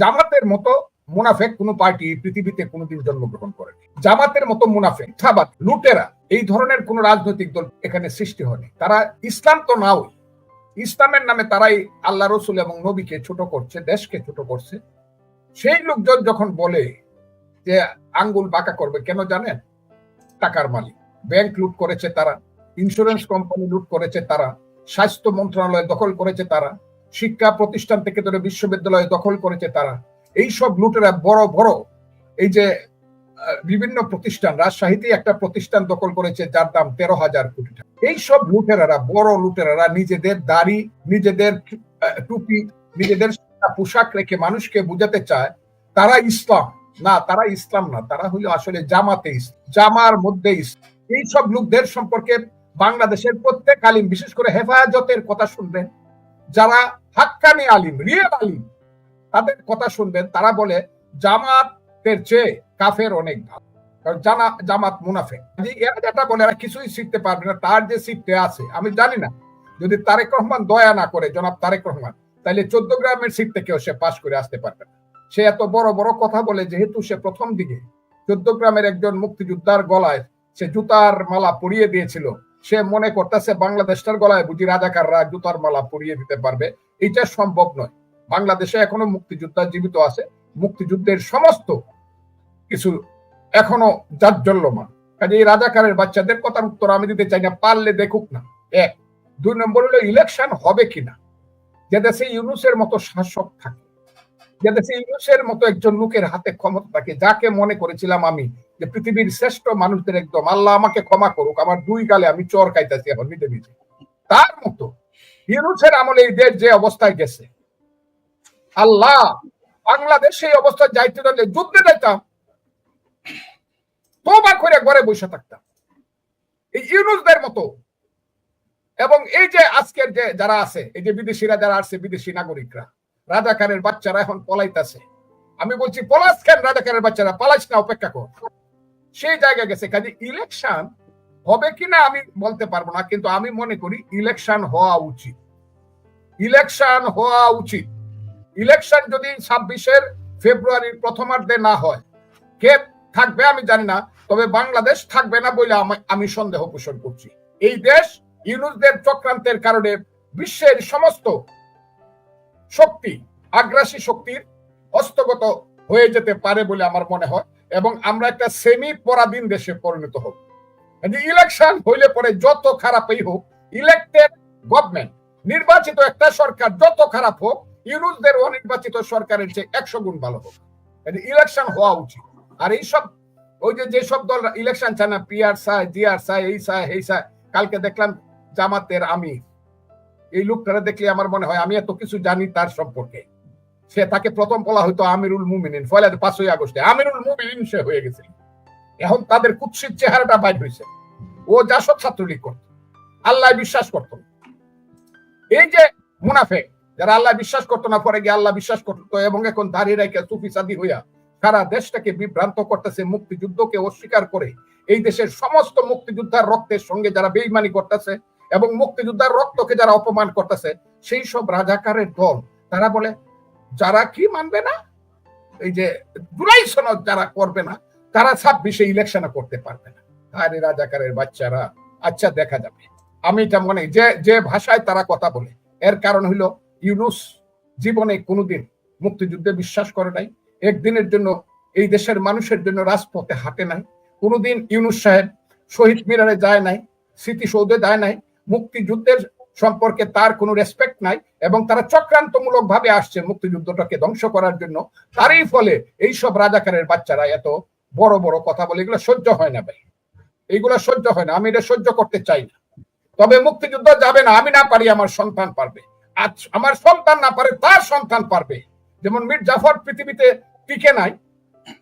জামাতের মতো মুনাফেক কোন পার্টি পৃথিবীতে কোনোদিন জন্মগ্রহণ করে জামাতের মতো মুনাফেক, মিথ্যাবাদ, লুটেরা এই ধরনের কোন রাজনৈতিক দল এখানে সৃষ্টি হয়নি। তারা ইসলাম তো নাও ইসলামের নামে তারাই আল্লাহ রসুল এবং নবীকে ছোট করছে, দেশকে ছোট করছে। সেই লোকজন যখন বলে যে আঙ্গুল বাঁকা করবে, কেন জানেন? টাকার মালিক। ব্যাংক লুট করেছে তারা ইন্স্যুরেন্স কোম্পানি লুট করেছে তারা, স্বাস্থ্য মন্ত্রণালয় দখল করেছে তারা। শিক্ষা প্রতিষ্ঠান থেকে ধরে বিশ্ববিদ্যালয় দখল করেছে তারা। এই সব লুটেরা বড় বড়। এই যে বিভিন্ন প্রতিষ্ঠান, রাজশাহীতে একটা প্রতিষ্ঠান দখল করেছে যার দাম তেরো হাজার কোটি টাকা। এই সব লুটেরারা, বড় লুটেরারা নিজেদের দাড়ি, নিজেদের টুপি, নিজেদের পোশাক রেখে মানুষকে বুঝাতে চায়, তারা ইসলাম। না, তারা ইসলাম না, তারা হলো আসলে জামাতে জামার মধ্যে এই সব লোকদের সম্পর্কে বাংলাদেশের প্রত্যেক আলিম বিশেষ করে হেফাজতের কথা শুনবেন। যারা হাক্কানি আলিম রিয়েল আলিম, তাদের কথা শুনবেন, তারা বলে, জামাতের চেয়ে কাফের অনেক ভালো। জানা জামাত বলে, এরা কিছুই শিখতে পারবে না, তার যে আছে, আমি জানি না। যদি তারেক রহমান দয়া না করে, জনাব তারেক রহমান তাহলে চোদ্দ গ্রামের সিট থেকেও সে পাশ করে আসতে পারবে না। সে এত বড় বড় কথা বলে, যেহেতু সে প্রথম দিকে, চোদ্দ গ্রামের একজন মুক্তিযোদ্ধার গলায় সে জুতার মালা পরিয়ে দিয়েছিল সে মনে করতেছে বাংলাদেশটার গলায় বুঝি রাজাকাররা জুতার মালা পরিয়ে দিতে পারবে। এটা সম্ভব নয়। বাংলাদেশে এখনও মুক্তিযোদ্ধা জীবিত আছে। মুক্তিযুদ্ধের সমস্ত কিছু এখনও জাজ্জল্যমান। কাজে এই রাজাকারের বাচ্চাদের কথার উত্তর আমি দিতে চাই না, পারলে দেখুক না। এক, দুই নম্বর হলো ইলেকশন হবে কিনা? যে দেশে ইউনুসের মতো শাসক থাকে, যে দেশে ইউনুসের মতো একজন লোকের হাতে ক্ষমতা থাকে, যাকে মনে করেছিলাম আমি যে পৃথিবীর শ্রেষ্ঠ মানুষদের একদম, আল্লাহ আমাকে ক্ষমা করুক, আমার দুই গালে আমি চর খাইতেছি এখন নিজে নিজে তার মতো ইউনুসের আমলে এই দেশ যে অবস্থায় গেছে, আল্লাহ বাংলাদেশ এই অবস্থায় যাইতে জানলে যুদ্ধে যাইতাম, তোবা করে ঘরে বসে থাকতাম। এই ইউনুসদের মতো এবং এই যে আজকের যে যারা আছে, এই যে বিদেশিরা যারা আছে, বিদেশি নাগরিকরা, রাজাকারের বাচ্চারা এখন পলাইতাছে। আমি বলছি, পলাশ কেন রাজাকারের বাচ্চারা পালাইস না, অপেক্ষা কর। সেই জায়গায় গেছে। কাজে ইলেকশন হবে কিনা আমি বলতে পারব না, কিন্তু আমি মনে করি ইলেকশন হওয়া উচিত। ইলেকশন হওয়া উচিত। ইলেকশন যদি ছাব্বিশের ফেব্রুয়ারির প্রথমার্ধে না হয়, কে থাকবে আমি জানি না, তবে বাংলাদেশ থাকবে না বলে আমি- আমি সন্দেহ পোষণ করছি। এই দেশ ইউনুসদের চক্রান্তের কারণে বিশ্বের সমস্ত শক্তি, আগ্রাসী শক্তির হস্তগত হয়ে যেতে পারে বলে আমার মনে হয় এবং আমরা একটা সেমি পরাধীন দেশে পরিণত হব। ইলেকশন হইলে পরে যত খারাপই হোক ইলেক্টেড গভর্নমেন্ট নির্বাচিত একটা সরকার যত খারাপ হোক, ইউনুসদের অনির্বাচিত সরকারের চেয়ে একশো গুণ ভালো হোক। ইলেকশন হওয়া উচিত। আর এইসব, ওই যে যেসব দল ইলেকশন চায় না পিআর চায় জিআর চায়, এই চায় এই চায়, কালকে দেখলাম জামাতের আমি এই লোকটারা দেখলে আমার মনে হয় আমি এত কিছু জানি তার সম্পর্কে। সে তাকে প্রথম বলা হয়তো আমিরুল মুমিনিন ফলে পাঁচই আগস্টে। আমিরুল মুমিনিন সে হয়ে গেছে এখন তাদের কুৎসিত চেহারাটা বাইর হয়েছে ও জাসদ ছাত্রলীগ করত, আল্লাহ বিশ্বাস করত এই যে মুনাফেক যারা আল্লাহ বিশ্বাস করতো না, পরে গিয়ে আল্লাহ বিশ্বাস করতো এবং এখন দাঁড়িয়ে রেখে সুফি সাদি হইয়া সারা দেশটাকে বিভ্রান্ত করতেছে, মুক্তিযুদ্ধকে অস্বীকার করে এই দেশের সমস্ত মুক্তিযোদ্ধার রক্তের সঙ্গে যারা বেইমানি করতেছে এবং মুক্তিযোদ্ধার রক্তকে যারা অপমান করতেছে, সেই সব রাজাকারের দল, তারা বলে যারা কি মানবে না? এই যে জুলাই সনদ যারা করবে না, তারা ছাব্বিশে ইলেকশন করতে পারবে না। আরে রাজাকারের বাচ্চারা আচ্ছা দেখা যাবে। আমি এটা মনে, যে যে ভাষায় তারা কথা বলে, এর কারণ হইল ইউনুস জীবনে কোনোদিন মুক্তিযুদ্ধে বিশ্বাস করে নাই। একদিনের জন্য এই দেশের মানুষের জন্য রাজপথে হাঁটে নাই। কোনোদিন ইউনুস সাহেব শহীদ মিনারে যায় নাই, স্মৃতিসৌধে যায় নাই। মুক্তিযুদ্ধের সম্পর্কে তার কোনো রেসপেক্ট নাই এবং তারা চক্রান্তমূলক ভাবে আসছে মুক্তিযুদ্ধটাকে ধ্বংস করার জন্য। তারই ফলে এই সব রাজাকারের বাচ্চারা এত বড় বড় কথা বলে, এগুলো সহ্য হয় না ভাই। এইগুলো সহ্য হয় না। আমি এটা সহ্য করতে চাই না। তবে মুক্তিযুদ্ধ যাবে না। আমি না পারি আমার সন্তান পারবে। আজ আমার সন্তান না পারে, তার সন্তান পারবে। যেমন মীর জাফর পৃথিবীতে টিকে নাই।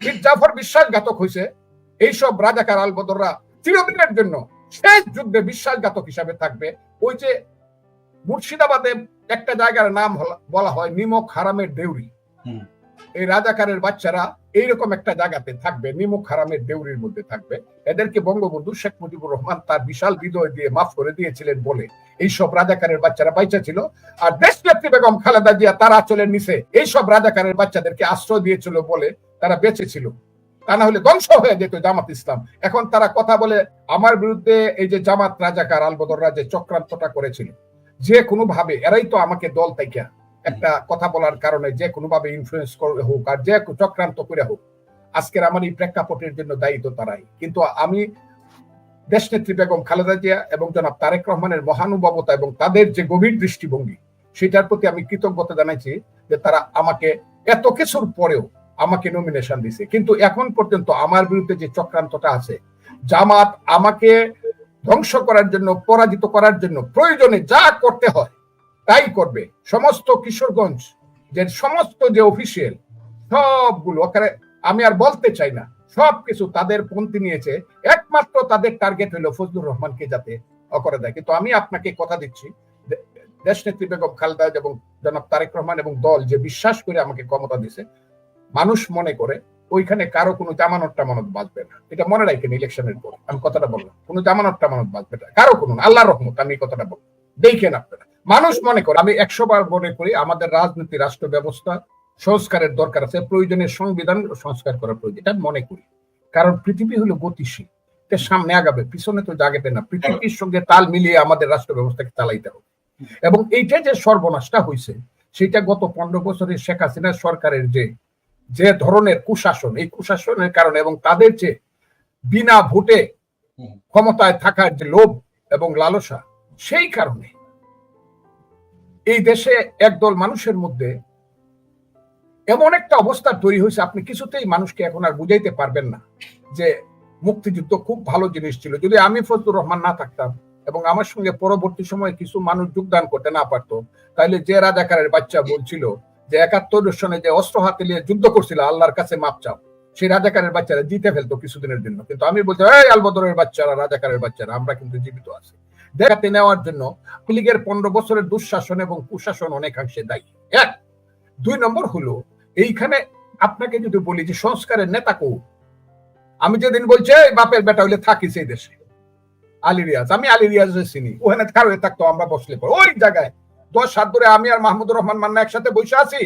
মীর জাফর বিশ্বাসঘাতক হয়েছে। এইসব রাজাকার আলবদররা চিরদিনের জন্য শেষ যুদ্ধে বিশ্বাসঘাতক হিসাবে থাকবে। ওই যে মুর্শিদাবাদে একটা জায়গার নাম বলা হয় নিমক হারামের দেউরি। এই রাজাকারের বাচ্চারা এইরকম একটা জায়গাতে থাকবে নিমুখ হারামের দেউরির মধ্যে থাকবে। এদেরকে বঙ্গবন্ধু শেখ মুজিবুর রহমান তার বিশাল বিজয় দিয়ে মাফ করে দিয়েছিলেন বলে এইসব রাজাকারের বাচ্চারা বাইচা ছিল। আর দেশ নেত্রী বেগম খালেদা জিয়া তার আচলের নিচে এইসব রাজাকারের বাচ্চাদেরকে আশ্রয় দিয়েছিল বলে তারা বেঁচে ছিল। তা না হলে ধ্বংস হয়ে যেত জামাত ইসলাম। এখন তারা কথা বলে আমার বিরুদ্ধে এই যে জামাত রাজাকার আলবদররা যে চক্রান্তটা করেছিল। যে কোনো ভাবে এরাই তো আমাকে দল তাইকা। একটা কথা বলার কারণে যে কোনো ভাবে ইনফ্লুয়েন্স করে, হোক আর যে চক্রান্ত করে হোক, আজকের আমার এই প্রেক্ষাপটের জন্য দায়ী তো তারাই। কিন্তু আমি দেশনেত্রী বেগম খালেদা জিয়া এবং জনাব তারেক রহমানের মহানুভবতা এবং তাদের যে গভীর দৃষ্টিভঙ্গি, সেটার প্রতি আমি কৃতজ্ঞতা জানাইছি যে তারা আমাকে এত কিছুর পরেও আমাকে নমিনেশন দিছে। কিন্তু এখন পর্যন্ত আমার বিরুদ্ধে যে চক্রান্তটা আছে, জামাত আমাকে ধ্বংস করার জন্য, পরাজিত করার জন্য প্রয়োজনে যা করতে হয়, তাই করবে। সমস্ত কিশোরগঞ্জ, যে সমস্ত যে অফিসিয়াল সবগুলো, ওখানে আমি আর বলতে চাই না সবকিছু তাদের পন্থী নিয়েছে। একমাত্র তাদের টার্গেট হলো ফজলুর রহমানকে যাতে অকরে দেয়। কিন্তু আমি আপনাকে কথা দিচ্ছি, দে- দেশনেত্রী বেগম খালেদা এবং জনাব তারেক রহমান এবং দল যে বিশ্বাস করে আমাকে ক্ষমতা দিছে মানুষ মনে করে ওইখানে কারও কোনো জামানত টামানত বাঁচবে না। এটা মনে রাখেন ইলেকশনের পর। আমি কথাটা বললাম কোনো জামানত টামানত বাঁচবে না। কারও কোনো না, আল্লাহর রহমত আমি কথাটা বললাম। দেখেন আপনারা মানুষ মনে করে আমি একশো বার মনে করি আমাদের রাজনীতি রাষ্ট্র ব্যবস্থা সংস্কারের দরকার আছে প্রয়োজনে সংবিধান সংস্কার করার প্রয়োজন। এটা মনে করি। কারণ পৃথিবী হলো গতিশীল। সামনে আগাবে পিছনে তো জাগেবে না। পৃথিবীর সঙ্গে তাল মিলিয়ে আমাদের রাষ্ট্র ব্যবস্থাকে চালাইতে হবে। এবং এইটা যে সর্বনাশটা হয়েছে সেটা গত পনেরো বছরের শেখ হাসিনা সরকারের যে যে ধরনের কুশাসন এই কুশাসনের কারণে এবং তাদের যে বিনা ভোটে ক্ষমতায় থাকার যে লোভ এবং লালসা সেই কারণে এই দেশে একদল মানুষের মধ্যে এমন একটা অবস্থা তৈরি হয়েছে আপনি কিছুতেই মানুষকে এখন আর বুঝাইতে পারবেন না যে মুক্তিযুদ্ধ খুব ভালো জিনিস ছিল। যদি আমি ফজলুর রহমান না থাকতাম এবং আমার সঙ্গে পরবর্তী সময়ে কিছু মানুষ যোগদান করতে না পারতো তাহলে যে রাজাকারের বাচ্চা বলছিল যে একাত্তর সনে যে অস্ত্র হাতে নিয়ে যুদ্ধ করছিল, আল্লাহর কাছে মাপ চাও। সেই রাজাকারের বাচ্চারা জিতে ফেলতো কিছুদিনের জন্য। কিন্তু আমি বলছি, এই আলবদরের বাচ্চারা, রাজাকারের বাচ্চারা, আমরা কিন্তু জীবিত আছি। দেখাতে নেওয়ার জন্য লীগের পনেরো বছরের দুঃশাসন এবং কুশাসন অনেকাংশে দায়ী। এক। দুই নম্বর হলো, এইখানে আপনাকে যদি বলি যে সংস্কারের নেতা কৌ? আমি যেদিন বলছি, "এই বাপের বেটা হইলে থাকি সেই দেশে। আলী রিয়াজ। আমি আলী রিয়াজ চিনি। ওখানে কারও থাকতো, আমরা বসলে পরে। ওই জায়গায় দশ সাত ধরে আমি আর মাহমুদুর রহমান মান্না একসাথে বসে আছি।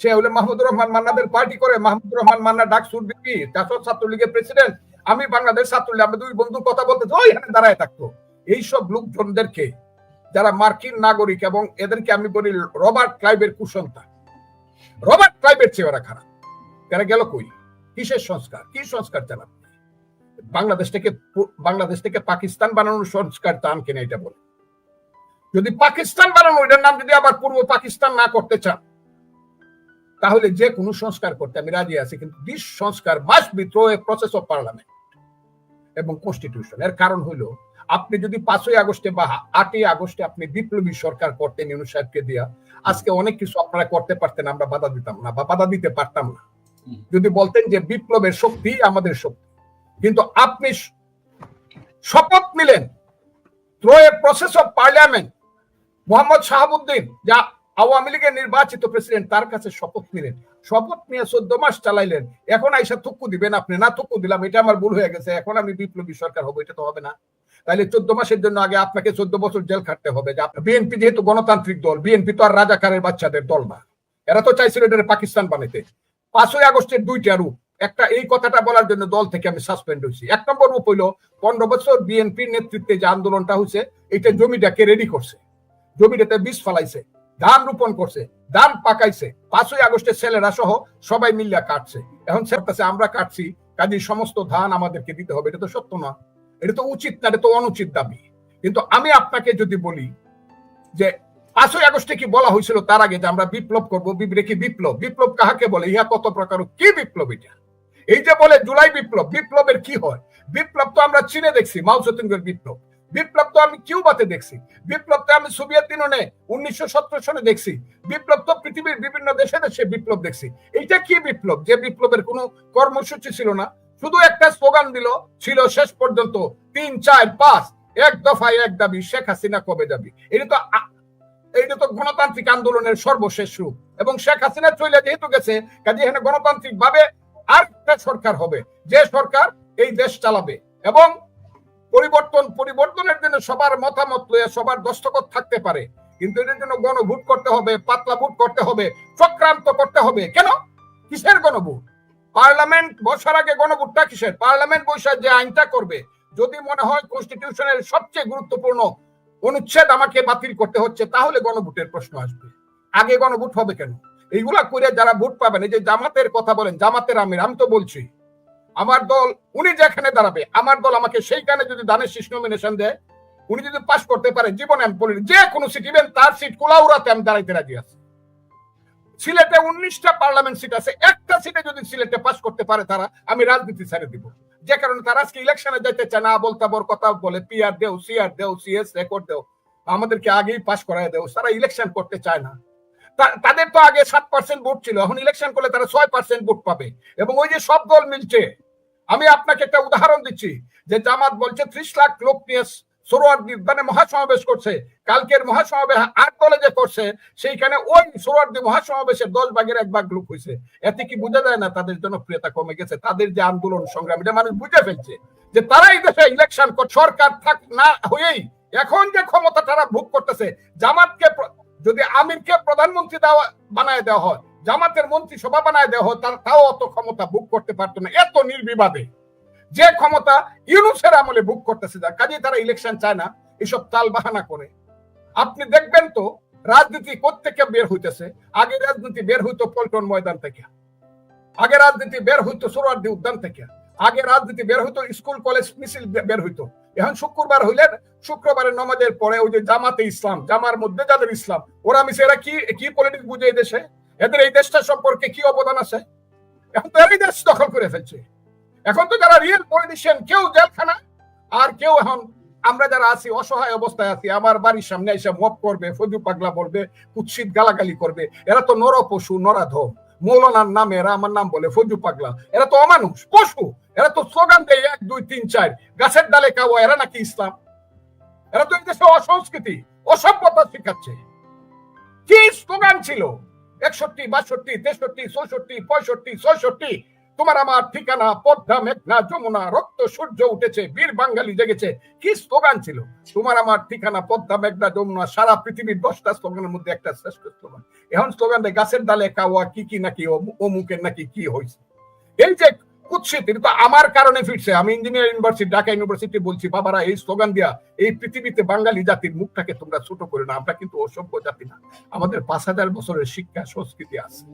সে হলে মাহমুদুর রহমান মান্নাদের পার্টি করে, মাহমুদুর রহমান মান্না ডাকসুর বিপি জাসদ ছাত্রলীগের প্রেসিডেন্ট আমি বাংলাদেশ ছাত্রলীগ, আমরা দুই বন্ধু কথা বলতে ওইখানে দাঁড়ায় থাকতো। এইসব লোকজনদেরকে, যারা মার্কিন নাগরিক এবং এদেরকে আমি বলি রবার্ট ক্লাইবের কুসন্তা রবার্ট ক্লাইবের চেয়ে ওরা খারাপ। তারা গেল কই? কিসের সংস্কার? কি সংস্কার চালান বাংলাদেশ থেকে বাংলাদেশ থেকে পাকিস্তান বানানোর সংস্কার চান কিনা এটা বলে। যদি পাকিস্তান বানানো এটার নাম যদি আবার পূর্ব পাকিস্তান না করতে চান তাহলে যে কোনো সংস্কার করতে আমি রাজি আছি কিন্তু দিস সংস্কার must be through a process of parliament এবং কনস্টিটিউশন এর কারণ হলো আপনি যদি পাঁচই আগস্টে বা আটই আগস্টে আপনি বিপ্লবী সরকার করতেন ইউনু সাহেবকে দিয়া আজকে অনেক কিছু আপনারা করতে পারতেন আমরা বাধা দিতাম না বা বাধা দিতে পারতাম না। যদি বলতেন যে বিপ্লবের শক্তি আমাদের শক্তি কিন্তু আপনি শপথ নিলেন through a process of parliament Mohammed Shahabuddin, যা আওয়ামী লীগের নির্বাচিত প্রেসিডেন্ট, তার কাছে শপথ নিলেন। শপথ নিয়ে চোদ্দ মাস চালাইলেন। এখন আইসা থুক্কু দিবেন আপনি? না থুক্কু দিলাম, এটা আমার ভুল হয়ে গেছে। এখন আমি বিপ্লবী সরকার হব, এটা তো হবে না। তাহলে চোদ্দ মাসের জন্য আগে আপনাকে চোদ্দ বছর জেল খাটতে হবে। বিএনপি যেহেতু গণতান্ত্রিক দল বিএনপি তো আর রাজাকারের বাচ্চাদের দল না। এরা তো চাইছিল এটা পাকিস্তান বানাইতে। পাঁচই আগস্টের দুইটা রূপ। একটা, এই কথাটা বলার জন্য দল থেকে আমি সাসপেন্ড হয়েছি। এক নম্বর রূপ হইল, পনেরো বছর বিএনপির নেতৃত্বে যে আন্দোলনটা হয়েছে এটা জমিটাকে রেডি করছে। জমিটাতে বীজ ফলাইছে, ধান রোপণ করছে, ধান পাকাইছে। পাঁচই আগস্টের ছেলেরা সহ সবাই মিল্লা কাটছে। এখন সেটাছে আমরা কাটছি কাজে সমস্ত ধান আমাদেরকে দিতে হবে। এটা তো সত্য না। এটা তো উচিত না, এটা তো অনুচিত দাবি। কিন্তু আমি আপনাকে যদি বলি যে, পাঁচই আগস্টে কি বলা হয়েছিল তার আগে যে আমরা বিপ্লব করব বিবেকি বিপ্লব? বিপ্লব কাহাকে বলে? ইহা কত প্রকার কি বিপ্লব এটা? এই যে বলে জুলাই বিপ্লব, বিপ্লবের কি হয়? বিপ্লব তো আমরা চীনে দেখছি, মাও সেতুঙ্গের বিপ্লব। বিপ্লব তো আমি কিউবাতে দেখছি। বিপ্লব তো আমি সোভিয়েত ইউনিয়নে উনিশশো সত্তর সনে দেখছি। বিপ্লব তো পৃথিবীর বিভিন্ন দেশে দেশে বিপ্লব দেখছি। এইটা কি বিপ্লব? যে বিপ্লবের কোনো কর্মসূচি ছিল না। শুধু একটা স্লোগান দিল, ছিল শেষ পর্যন্ত তিন, চার, পাঁচ। এক দফায় এক দাবি, শেখ হাসিনা কবে যাবি? এটা তো এইটা তো গণতান্ত্রিক আন্দোলনের সর্বশেষ রূপ। এবং শেখ হাসিনা চলে যেহেতু গেছে, কাজে এখানে গণতান্ত্রিক ভাবে আরেকটা সরকার হবে। যে সরকার এই দেশ চালাবে। এবং পরিবর্তন, পরিবর্তনের জন্য সবার মতামত লয়ে সবার দস্তখত থাকতে পারে। কিন্তু এটার জন্য গণভোট করতে হবে, পাতলা ভোট করতে হবে, চক্রান্ত করতে হবে। কেন? কিসের গণভোট? পার্লামেন্ট বসার আগে গণভোটটা কিসের? পার্লামেন্ট বৈশাখ যে আইনটা করবে, যদি মনে হয় কনস্টিটিউশনের সবচেয়ে গুরুত্বপূর্ণ অনুচ্ছেদ আমাকে বাতিল করতে হচ্ছে, তাহলে গণভোটের প্রশ্ন আসবে। আগে গণভোট হবে কেন? এইগুলা করে যারা ভোট পাবেন, এই যে জামাতের কথা বলেন, জামাতের আমির, আমি তো বলছি আমার দল, উনি যেখানে দাঁড়াবে, আমার দল আমাকে সেইখানে যদি দানের শীষ নমিনেশন দেয়, উনি যদি পাশ করতে পারে, জীবনে আমি যে কোনো সিট ইভেন তার সিট কুলাউরাতে আমি দাঁড়াইতে রাজি আছি। সিলেটে উনিশটা পার্লামেন্ট সিট আছে, একটা সিটে যদি সিলেটে পাস করতে পারে তারা, আমি রাজনীতি ছেড়ে দিব। যে কারণে তারা আজকে ইলেকশনে যাইতে চায় না বলতা বর কথা বলে পিআর দেও সিআর দেও সিএস রেকর্ড দেও, আমাদেরকে আগেই পাস করায় দেও, তারা ইলেকশন করতে চায় না। তাদের তো আগে সাত পার্সেন্ট ভোট ছিল, এখন ইলেকশন করলে তারা ছয় পার্সেন্ট ভোট পাবে। এবং ওই যে সব দল মিলছে আমি আপনাকে একটা উদাহরণ দিচ্ছি, যে জামাত বলছে ত্রিশ লাখ লোক নিয়ে সোরোয়ার্দি মানে মহাসমাবেশ করছে, কালকের মহাসমাবেশ আট দলে যে করছে, সেইখানে ওই সোরোয়ার্দি মহাসমাবেশের দশ ভাগের এক ভাগ লোক হয়েছে। এতে কি বোঝা যায় না তাদের জনপ্রিয়তা কমে গেছে? তাদের যে আন্দোলন সংগ্রাম, এটা মানুষ বুঝে ফেলছে যে তারাই দেশে ইলেকশন সরকার থাক না হয়েই এখন যে ক্ষমতা তারা ভোগ করতেছে, জামাতকে যদি আমিরকে প্রধানমন্ত্রী দেওয়া, বানায় দেওয়া হয়, জামাতের মন্ত্রী সভা বানায় দেওয়া হয়, তার তাও অত ক্ষমতা ভোগ করতে পারতো না। এত নির্বিবাদে। যে ক্ষমতা ইউনুসের আমলে বুক করতেছে, যা কাজে তারা ইলেকশন চায় না, এসব তাল বাহানা করে। আপনি দেখবেন তো, রাজনীতি থেকে বের হইতেছে? আগে রাজনীতি বের হইতো পল্টন ময়দান থেকে। আগে রাজনীতি বের হইতো সোরারদি উদ্যান থেকে। আগে রাজনীতি বের হইতো স্কুল, কলেজ, মিছিল বের হইতো। এখন শুক্রবার হইলেন শুক্রবারের নমাজের পরে ওই যে জামাতে ইসলাম, জামার মধ্যে যাদের ইসলাম, ওরা মিশে এরা কি কি পলিটিক্স বুঝে এই দেশে? এদের এই দেশটা সম্পর্কে কি অবদান আছে? এখন তো এরাই দেশ দখল করে ফেলছে। এখন তো যারা রিয়েল পলিটিশিয়ান কেউ জেলখানা, আর কেউ এখন আমরা যারা আছি, অসহায় অবস্থায় আছি, আমার বাড়ির সামনে এসে মপ করবে ফজু পাগলা বলবে কুৎসিত গালাগালি করবে, এরা তো নর পশু নরাধম। মৌলানার নামে এরা আমার নাম বলে ফজু পাগলা। এরা তো অমানুষ, পশু। এরা তো স্লোগান দেয় এক, দুই, তিন, চার। গাছের ডালে খাওয়া এরা নাকি ইসলাম? এরা তো দেশে অসংস্কৃতি, অসভ্যতা শিখাচ্ছে। কি স্লোগান ছিল? একষট্টি, বাষট্টি, তেষট্টি, চৌষট্টি, পঁয়ষট্টি, ছয়ষট্টি। তোমার আমার ঠিকানা, পদ্মা, মেঘনা, যমুনা, রক্ত, সূর্য উঠেছে, বীর বাঙালি জেগেছে। কি স্লোগান ছিল? তোমার আমার ঠিকানা, পদ্মা, মেঘনা, যমুনা, সারা পৃথিবীর দশটা স্লোগানের মধ্যে একটা শ্রেষ্ঠ স্লোগান এখন স্লোগান গাছের ডালে কাওয়া, কি কি নাকি অমুকের নাকি কি হয়েছে এই যে কুৎসিত, এটা তো আমার কারণে ফিরছে। আমি ইঞ্জিনিয়ার ইউনিভার্সিটি ঢাকা ইউনিভার্সিটি বলছি, বাবারা, এই স্লোগান দিয়া এই পৃথিবীতে বাঙালি জাতির মুখটাকে তোমরা ছোট করে না আমরা কিন্তু অসভ্য জাতি না। আমাদের পাঁচ হাজার বছরের শিক্ষা, সংস্কৃতি আছে।